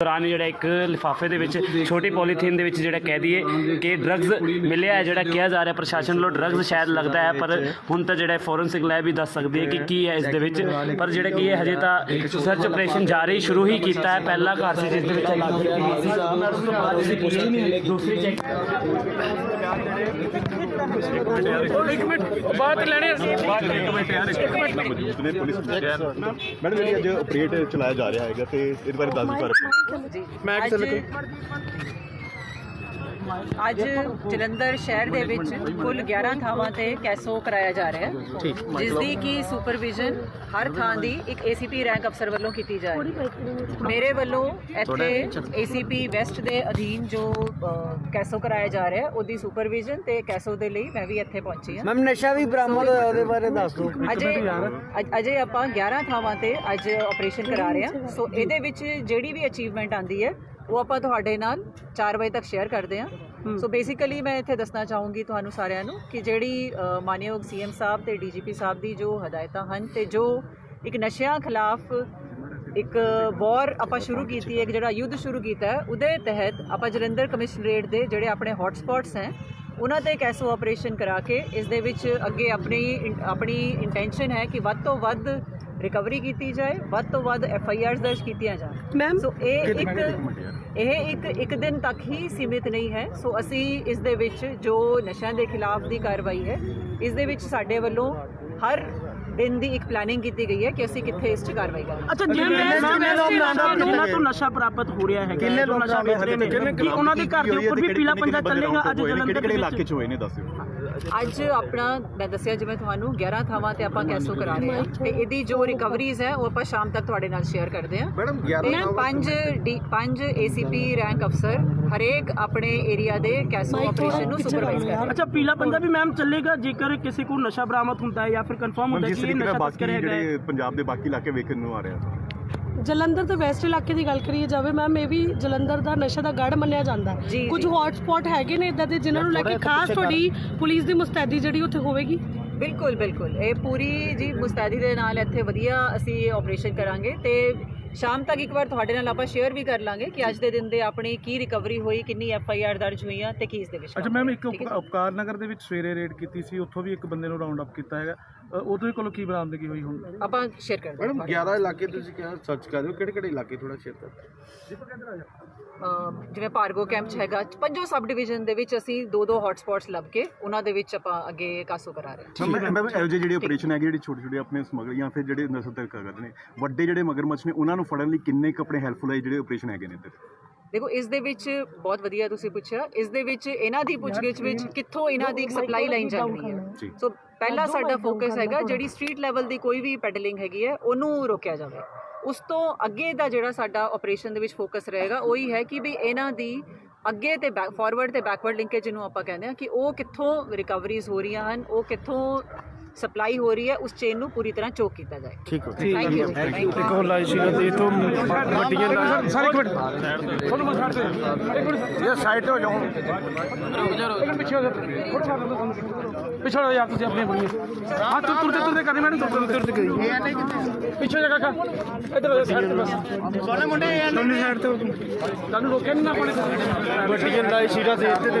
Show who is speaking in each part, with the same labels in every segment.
Speaker 1: ਦੌਰਾਨ ਜਿਹੜਾ ਇੱਕ ਲਿਫਾਫੇ ਦੇ ਵਿੱਚ ਛੋਟੀ ਪੋਲੀਥੀਨ ਦੇ ਵਿੱਚ ਜਿਹੜਾ ਕਹਿ ਦਈਏ ਕਿ ਡਰੱਗਸ ਮਿਲਿਆ ਹੈ ਜਿਹੜਾ ਕਿਹਾ ਜਾ ਰਿਹਾ ਪ੍ਰਸ਼ਾਸਨ ਵੱਲੋਂ ਡਰੱਗਸ ਸ਼ਾਇਦ ਲੱਗਦਾ ਹੈ ਪਰ ਹੁਣ ਤਾਂ ਜਿਹੜਾ ਫੋਰੈਂਸਿਕ ਲੈਬ ਵੀ ਦੱਸ ਸਕਦੀ ਹੈ ਕਿ ਕੀ ਹੈ ਇਸ ਦੇ ਵਿੱਚ। ਪਰ ਜਿਹੜਾ ਕੀ ਹੈ ਹਜੇ ਤਾਂ ਸਰਚ ਆਪਰੇਸ਼ਨ ਜਾਰੀ ਸ਼ੁਰੂ ਹੀ ਕੀਤਾ ਹੈ ਪਹਿਲਾ ਘਰ ਸੀ ਜਿਸ ਦੇ ਵਿੱਚ ਲੱਗ ਗਈ ਸੀ। ਉਸ ਤੋਂ ਬਾਅਦ ਅਸੀਂ ਪੁੱਛੀ ਦੂਸਰੀ ਚੈੱਕ ਇੱਕ ਮਿੰਟ ਬਾਤ ਲੈਣੇ
Speaker 2: ਮੌਜੂਦ ਨੇ ਪੁਲਿਸ ਮੈਡਮ ਜਿਹੜੀ ਅੱਜ ਆਪਰੇਟ ਚਲਾਇਆ ਜਾ ਰਿਹਾ ਹੈਗਾ ਤੇ ਇਹਦੇ ਬਾਰੇ ਦੱਸ ਦਿਓ
Speaker 3: ਮੈਂ ਅੱਜ ਜਲੰਧਰ ਸ਼ਹਿਰ ਦੇ ਵਿੱਚ ਕੁੱਲ 11 ਥਾਵਾਂ ਤੇ ਕੈਸੋ ਕਰਾਇਆ ਜਾ ਰਿਹਾ ਹੈ ਜਿਸ ਦੀ ਕੀ ਸੁਪਰਵਿਜ਼ਨ ਹਰ ਥਾਂ ਦੀ ਇੱਕ ਏਸੀਪੀ ਰੈਂਕ ਅਫਸਰ ਵੱਲੋਂ ਕੀਤੀ ਜਾ ਰਹੀ ਹੈ। ਮੇਰੇ ਵੱਲੋਂ ਇੱਥੇ ਏਸੀਪੀ ਵੈਸਟ ਦੇ ਅਧੀਨ ਜੋ ਕੈਸੋ ਕਰਾਇਆ ਜਾ ਰਿਹਾ ਹੈ ਉਹਦੀ ਸੁਪਰਵਿਜ਼ਨ ਤੇ ਕੈਸੋ ਦੇ ਲਈ ਮੈਂ ਵੀ ਇੱਥੇ ਪਹੁੰਚੀ ਹਾਂ।
Speaker 4: ਮੈਮ ਨਸ਼ਾ ਵੀ ਬਰਾਮਦ ਹੋਇਆ ਉਹਦੇ ਬਾਰੇ ਦੱਸ ਦਿਓ।
Speaker 3: ਅਜੇ ਅਜ- ਅਜੇ ਆਪਾਂ 11 ਥਾਵਾਂ ਤੇ ਅੱਜ ਆਪਰੇਸ਼ਨ ਕਰਾ ਰਹੇ ਹਾਂ। ਸੋ ਇਹਦੇ ਵਿੱਚ ਜਿਹੜੀ ਵੀ ਅਚੀਵਮੈਂਟ ਆਂਦੀ ਹੈ ਉਹ ਆਪਾਂ ਤੁਹਾਡੇ ਨਾਲ 4 ਵਜੇ ਤੱਕ ਸ਼ੇਅਰ ਕਰਦੇ ਹਾਂ। ਸੋ ਬੇਸਿਕਲੀ ਮੈਂ ਇੱਥੇ ਦੱਸਣਾ ਚਾਹੂੰਗੀ ਤੁਹਾਨੂੰ ਸਾਰਿਆਂ ਨੂੰ ਕਿ ਜਿਹੜੀ ਮਾਨਯੋਗ ਸੀਐਮ ਸਾਹਿਬ ਤੇ ਡੀਜੀਪੀ ਸਾਹਿਬ ਦੀ ਜੋ ਹਦਾਇਤਾਂ ਹਨ ਤੇ ਜੋ ਇੱਕ ਨਸ਼ਿਆਂ ਖਿਲਾਫ ਇੱਕ ਵਾਰ ਆਪਾਂ ਸ਼ੁਰੂ ਕੀਤੀ ਹੈ ਇੱਕ ਜਿਹੜਾ ਯੁੱਧ ਸ਼ੁਰੂ ਕੀਤਾ ਹੈ ਉਹਦੇ ਤਹਿਤ ਆਪਾਂ ਜਲੰਧਰ ਕਮਿਸ਼ਨਰੇਟ ਦੇ ਜਿਹੜੇ ਆਪਣੇ ਹੌਟ ਸਪੌਟਸ ਹੈ ਉਹਨਾਂ ਤੇ ਕੈਸੋ ਆਪਰੇਸ਼ਨ ਕਰਾ ਕੇ ਇਸ ਦੇ ਵਿੱਚ ਅੱਗੇ ਆਪਣੀ ਆਪਣੀ ਇੰਟੈਂਸ਼ਨ ਹੈ ਕਿ ਵੱਧ ਤੋਂ ਵੱਧ ਰਿਕਵਰੀ ਕੀਤੀ ਜਾਏ ਵੱਧ ਤੋਂ ਵੱਧ ਐਫ ਆਈ ਆਰਸ ਦਰਜ ਕੀਤੀਆਂ ਜਾਣ।
Speaker 4: ਮੈਮ
Speaker 3: ਸੋ ਇਹ ਇੱਕ ਇਹ ਇੱਕ ਇੱਕ ਦਿਨ ਤੱਕ ਹੀ ਸੀਮਿਤ ਨਹੀਂ ਹੈ। ਸੋ ਅਸੀਂ ਇਸ ਦੇ ਵਿੱਚ ਜੋ ਨਸ਼ਿਆਂ ਦੇ ਖਿਲਾਫ ਦੀ ਕਾਰਵਾਈ ਹੈ ਇਸ ਦੇ ਵਿੱਚ ਸਾਡੇ ਵੱਲੋਂ ਹਰ ਦਿਨ ਦੀ ਇੱਕ ਪਲੈਨਿੰਗ ਕੀਤੀ ਗਈ ਹੈ ਕਿ ਅਸੀਂ ਕਿੱਥੇ ਇਸ 'ਚ ਕਾਰਵਾਈ ਕਰਾਂਗੇ।
Speaker 5: ਅੱਛਾ ਜਿਵੇਂ ਜਿਨ੍ਹਾਂ ਤੋਂ ਨਸ਼ਾ ਪ੍ਰਾਪਤ ਹੋ ਰਿਹਾ ਹੈਗਾ?
Speaker 2: ਕਿੰਨੇ ਲੋਕ
Speaker 5: ਨਸ਼ਾ ਵੇਚ ਰਹੇ ਨੇ? ਕਿ ਉਹਨਾਂ ਦੇ ਘਰ ਦੇ ਉੱਪਰ ਵੀ ਪੀਲਾ ਪੰਜਾ ਚੱਲੇਗਾ ਅੱਜ ਜਲੰਧਰ
Speaker 2: ਕਿਹੜੇ
Speaker 5: ਦੇ
Speaker 2: ਇਲਾਕੇ
Speaker 5: ਵਿੱਚ
Speaker 2: ਚ ਹੋਏ ਨੇ? ਦੱਸ ਦਿਓ।
Speaker 3: ਅੱਜ ਆਪਣਾ ਮੈਂ ਦੱਸਿਆ ਜਿਵੇਂ ਤੁਹਾਨੂੰ 11 ਥਾਵਾਂ ਤੇ ਆਪਾਂ ਕੈਸੋ ਕਰਾ ਰਹੇ ਹਾਂ। ਤੇ ਇਹਦੀ ਜੋ ਰਿਕਵਰੀਜ਼ ਹੈ ਉਹ ਆਪਾਂ ਸ਼ਾਮ ਤੱਕ ਤੁਹਾਡੇ ਨਾਲ ਸ਼ੇਅਰ ਕਰਦੇ ਹਾਂ।
Speaker 2: ਮੈਡਮ
Speaker 3: ਤੇ ਪੰਜ ਡੀ- ਪੰਜ ਏਸੀਪੀ ਰੈਂਕ ਅਫਸਰ ਹਰੇਕ ਆਪਣੇ ਏਰੀਆ ਦੇ ਕੈਸੋ ਆਪਰੇਸ਼ਨ ਨੂੰ ਸੁਪਰਵਾਈਜ਼ ਕਰ ਰਹੇ
Speaker 5: ਅੱਛਾ ਪੀਲਾ ਪੰਜਾ ਵੀ ਮੈਮ ਚੱਲੇਗਾ ਜੇਕਰ ਕਿਸੇ ਕੋਲ ਨਸ਼ਾ ਬਰਾਮਦ ਹੁੰਦਾ ਹੈ ਜਾਂ ਫਿਰ ਕਨਫਰਮ ਹੁੰਦਾ ਕਿ ਇਹ ਨਸ਼ਾ
Speaker 2: ਬਾਕੀ
Speaker 5: ਤਸਕਰ ਹੈ।
Speaker 2: ਜਿਹੜੇ ਪੰਜਾਬ ਦੇ ਬਾਕੀ ਇਲਾਕੇ ਵੇਖਣ ਨੂੰ ਆ ਰਿਹਾ।
Speaker 6: ਜਲੰਧਰ ਤੇ ਵੈਸਟ ਇਲਾਕੇ ਦੀ ਗੱਲ ਕਰੀਏ ਜਾਵੇ ਮੈਮ ਇਹ ਵੀ ਜਲੰਧਰ ਦਾ ਨਸ਼ਾ ਦਾ ਗੜ ਮੰਨਿਆ ਜਾਂਦਾ ਹੈ। ਕੁਝ। ਹੌਟ ਸਪੌਟ ਹੈਗੇ ਨੇ ਇਦਾਂ ਦੇ ਜਿਨ੍ਹਾਂ ਨੂੰ ਲੈ ਕੇ ਖਾਸ ਤੁਹਾਡੀ ਪੁਲਿਸ ਦੀ ਮੁਸਤੈਦੀ ਜਿਹੜੀ ਉੱਥੇ ਹੋਵੇਗੀ?
Speaker 3: ਬਿਲਕੁਲ ਬਿਲਕੁਲ। ਇਹ ਪੂਰੀ ਜੀ ਮੁਸਤੈਦੀ ਦੇ ਨਾਲ ਇੱਥੇ ਵਧੀਆ ਅਸੀਂ ਆਪਰੇਸ਼ਨ ਕਰਾਂਗੇ ਤੇ ਸ਼ਾਮ ਤੱਕ ਇੱਕ ਵਾਰ ਤੁਹਾਡੇ ਨਾਲ ਆਪਾਂ ਸ਼ੇਅਰ ਵੀ ਕਰ ਲਾਂਗੇ ਕਿ ਅੱਜ ਦੇ ਦਿਨ ਦੇ ਆਪਣੀ ਕੀ ਰਿਕਵਰੀ ਹੋਈ ਕਿੰਨੀ ਐਫ ਆਈ ਆਰ ਦਰਜ ਹੋਈਆਂ ਤੇ ਕੀ ਇਸ ਦੇ ਵਿੱਚ
Speaker 7: ਅੱਛਾ ਮੈਮ ਇੱਕ ਉਪ- ਉਪਕਾਰ ਨਗਰ ਦੇ ਵਿੱਚ ਸਵੇਰੇ ਰੇਡ ਕੀਤੀ ਸੀ ਉੱਥੋਂ ਵੀ ਇੱਕ ਬੰਦੇ ਨੂੰ ਰਾਉਂਡ ਅਪ ਕੀਤਾ ਹੈਗਾ। ਉਹਦੇ ਕੋਲੋਂ ਕੀ ਬਰਾਮਦਗੀ ਹੋਈ ਹੁਣ?
Speaker 3: ਆਪਾਂ ਸ਼ੇਅਰ ਕਰਦੇ ਹਾਂ।
Speaker 2: 11 ਇਲਾਕੇ ਤੁਸੀਂ ਕਿਹਾ ਸਰਚ ਕਰ ਦਿਓ ਕਿਹੜੇ ਕਿਹੜੇ ਇਲਾਕੇ ਥੋੜਾ ਸ਼ੇਅਰ ਕਰ
Speaker 3: ਜਿਵੇਂ ਪਾਰਗੋ ਕੈਂਪ ਚ ਹੈਗਾ ਪੰਜੋ ਸਬ ਡਿਵੀਜ਼ਨ ਦੇ ਵਿੱਚ ਅਸੀਂ ਦੋ ਦੋ ਹੌਟ ਸਪੌਟਸ ਲੱਭ ਕੇ ਉਹਨਾਂ ਦੇ ਵਿੱਚ ਆਪਾਂ ਅੱਗੇ ਕਾਸੋ ਕਰਾ ਰਹੇ ਹਾਂ।
Speaker 2: ਮੈਂ ਮੈਂ ਇਹੋ ਜਿਹੇ ਜਿਹੜੇ ਆਪਰੇਸ਼ਨ ਹੈਗੇ ਜਿਹੜੇ ਛੋਟੇ ਛੋਟੇ ਆਪਣੇ ਸਮਗਲਰ ਜਾਂ ਫਿਰ ਜਿਹੜੇ ਨਸਲ ਤੱਕ ਕਰਦੇ ਨੇ ਵੱਡੇ ਜਿਹੜੇ ਮਗਰਮੱਛ ਨੇ ਉਹਨਾਂ ਨੂੰ ਫੜਨ ਲਈ ਕਿੰਨੇ ਕੁ ਆਪਣੇ ਹੈਲਪਫੁਲ ਹੈ ਜਿਹੜੇ ਆਪਰੇਸ਼ਨ ਹੈਗੇ ਨੇ ਇੱਧਰ?
Speaker 3: ਦੇਖੋ ਇਸ ਦੇ ਵਿੱਚ ਬਹੁਤ ਵਧੀਆ ਤੁਸੀਂ ਪੁੱਛਿਆ। ਇਸ ਦੇ ਵਿੱਚ ਇਹਨਾਂ ਦੀ ਪੁੱਛਗਿੱਛ ਵਿੱਚ ਕਿੱਥੋਂ ਇਹਨਾਂ ਦੀ ਇੱਕ ਸਪਲਾਈ ਲਾਈਨ ਚੱਲ ਰਹੀ ਹੈ। ਸੋ ਪਹਿਲਾ ਸਾਡਾ ਫੋਕਸ ਹੈਗਾ ਜਿਹੜੀ ਸਟਰੀਟ ਲੈਵਲ ਦੀ ਕੋਈ ਵੀ ਪੈਡਲਿੰਗ ਹੈਗੀ ਹੈ ਉਹਨੂੰ ਰੋਕਿਆ ਜਾਵੇ। ਉਸ ਤੋਂ ਅੱਗੇ ਦਾ ਜਿਹੜਾ ਸਾਡਾ ਆਪਰੇਸ਼ਨ ਦੇ ਵਿੱਚ ਫੋਕਸ ਰਹੇਗਾ ਉਹ ਹੀ ਹੈ ਕਿ ਵੀ ਇਹਨਾਂ ਦੀ ਅੱਗੇ ਤੇ ਫਾਰਵਰਡ ਤੇ ਬੈਕਵਰਡ ਲਿੰਕੇਜ ਜਿਹਨੂੰ ਆਪਾਂ ਕਹਿੰਦੇ ਆ ਕਿ ਉਹ ਕਿੱਥੋਂ ਰਿਕਵਰੀਜ਼ ਹੋ ਰਹੀਆਂ ਹਨ ਉਹ ਕਿੱਥੋਂ ਸਪਲਾਈ ਹੋ ਰਹੀ ਹੈ ਉਸ ਚੇਨ ਨੂੰ ਪੂਰੀ ਤਰ੍ਹਾਂ ਚੋਕ ਕੀਤਾ ਜਾਏ ਠੀਕ ਹੈ ਥੈਂਕ ਯੂ ਥੈਂਕ ਯੂ
Speaker 7: ਲਾਈ ਸੀ ਤੇ ਇਥੋਂ ਵੱਡੀਆਂ ਸਾਰੇ ਇੱਕ ਮਿੰਟ ਤੁਹਾਨੂੰ ਮੈਂ ਛੱਡ ਦੇ ਇੱਕ ਮਿੰਟ ਇਹ ਸਾਈਡ ਤੇ ਹੋ ਜਾਓ ਰੁਕ ਜਾ ਰੁਕ ਪਿੱਛੇ ਹੋ ਜਾ ਪਿੱਛੇ ਹੋ ਜਾ ਯਾਰ ਤੁਸੀਂ ਆਪਣੇ ਬਣੀ ਹਾਂ ਤੂੰ ਤੁਰਦੇ ਤੁਰਦੇ ਕਰਨੀ ਮੈਨੂੰ ਤੁਰਦੇ ਤੁਰਦੇ ਗਈ ਪਿੱਛੇ ਜਾ ਕਾਕਾ ਇੱਧਰ ਹੋ ਜਾ ਸਾਈਡ ਤੇ ਬਸ ਸੋਨੇ ਮੁੰਡੇ ਸੋਨੇ ਸਾਈਡ ਤੇ ਤੁਹਾਨੂੰ ਰੋਕਿਆ ਨਹੀਂ ਨਾ ਆਪਣੇ ਵੱਡੀਆਂ ਲਾਈ ਸੀਟਾਂ ਦੇ ਇੱਥੇ ਤੇ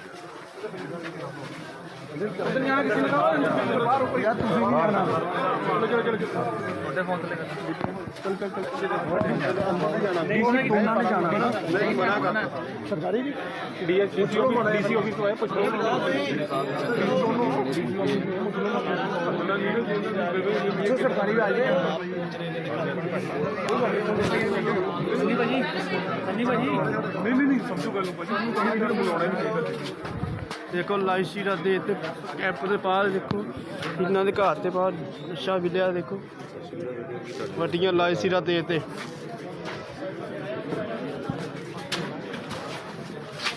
Speaker 7: ਸਰਕਾਰੀ ਵੀ? ਡੀਐਸਪੀ ਡੀਸੀ ਆਫਿਸ ਤੋਂ ਆਏ ਪੁੱਛ। ਸਰਕਾਰੀ ਵੀ ਸੰਨੀ ਭਾਜੀ ਸੰਨੀ ਭਾਜੀ ਨਹੀਂ ਨਹੀਂ ਨਹੀਂ ਸਮਝੋ ਗੱਲ ਨੂੰ ਭਾਜੀ ਉਹਨੂੰ ਕਹਾਂ ਇਹਨਾਂ ਬੁਲਾਉਣਾ ਵੀ ਚਾਹੀਦਾ
Speaker 8: ਦੇਖੋ ਲਾਈਟ ਸ਼ੀਟਾਂ ਦੇ ਤੇ ਕੈਂਪ ਦੇ ਬਾਹਰ ਦੇਖੋ, ਇਹਨਾਂ ਦੇ ਘਰ ਤੇ ਬਾਹਰ ਨਸ਼ਾ ਵਿਲਿਆ ਦੇਖੋ। ਵੱਡੀਆਂ ਲਾਈਟ ਸ਼ੀਟਾਂ ਦੇ ਤੇ।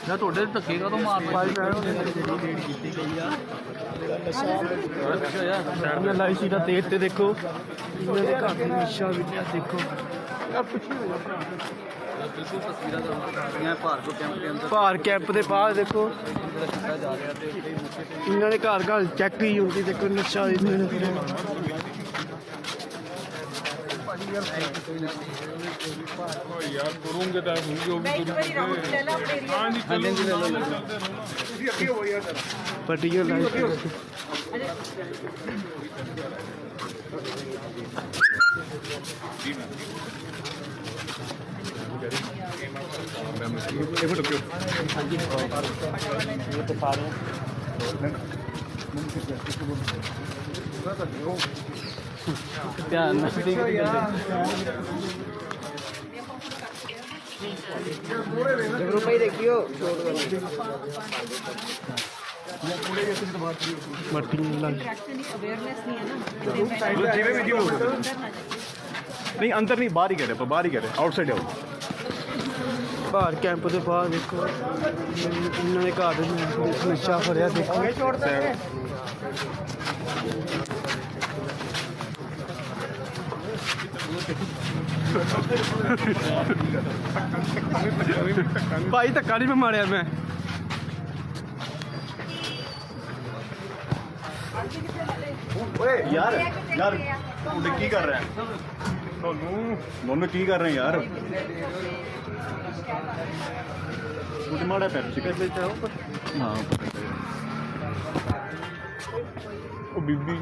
Speaker 4: ਨਾ ਤੁਹਾਡੇ ਧੱਕੇ ਕਦੋਂ ਮਾਰਨਾ
Speaker 8: ਸਾਡੀਆਂ ਲਾਈ ਸੀਟਾਂ ਤੇ ਤੇ ਦੇਖੋ। ਇਹਨਾਂ ਦੇ ਘਰ ਦੇ ਨਸ਼ਾ ਵਿਦਿਆ ਦੇਖੋ। ਭਾਰ। ਕੈਂਪ ਦੇ ਬਾਹਰ ਦੇਖੋ। ਇਹਨਾਂ ਦੇ ਘਰ ਘਰ ਚੈੱਕ ਹੀ ਹੁੰਦੀ ਦੇਖੋ ਨਸ਼ਾ ਇਹਨਾਂ ਨੇ।
Speaker 3: ਮੈਂ ਇੱਕ ਵਾਰੀ ਰਾਉਂਡ ਲੈ ਲਾ ਆਪਣੇ ਏਰੀਆ
Speaker 8: ਪੱਟੀਆਂ ਲਾਈ ਸੀ ਦੇਖੋ। ਧਿਆਨ ਨਾਲ ਠੀਕ
Speaker 4: ਰੁਪਏ ਦੇਖਿਓ
Speaker 8: ਪੱਟੀਆਂ ਲਾਈ
Speaker 3: ਐਕਚੁਅਲੀ ਅਵੇਅਰਨੈਸ ਨਹੀਂ ਹੈ ਨਾ
Speaker 2: ਜਿਵੇਂ ਵੀਡੀਓ ਨਹੀਂ ਅੰਦਰ ਨਹੀਂ ਬਾਹਰ ਹੀ ਕਹਿ ਰਹੇ ਆਪਾਂ ਬਾਹਰ ਹੀ ਕਹਿ ਰਹੇ ਆਊਟਸਾਈਡ ਆਓ
Speaker 8: ਭਾਰ ਕੈਂਪ ਦੇ ਬਾਹਰ ਦੇਖੋ ਇਹਨਾਂ ਦੇ ਘਰ ਦੇ ਨਸ਼ਾ ਫੜਿਆ ਦੇਖੋ ਭਾਈ ਧੱਕਾ ਨਹੀਂ ਮੈਂ ਮਾਰਿਆ ਮੈਂ
Speaker 2: ਓਏ ਯਾਰ ਯਾਰ ਤੁਹਾਡੇ ਕੀ ਕਰ ਰਹੇ ਆ ਤੁਹਾਨੂੰ ਦੋਨੋਂ ਕੀ ਕਰ ਰਹੇ ਆ ਯਾਰ ਤੁਹਾਡੇ ਮਾੜਾ ਪੈਪ ਸਿਕਰ ਵਿੱਚ ਆਓ ਹਾਂ ਉਹ ਬੀਬੀ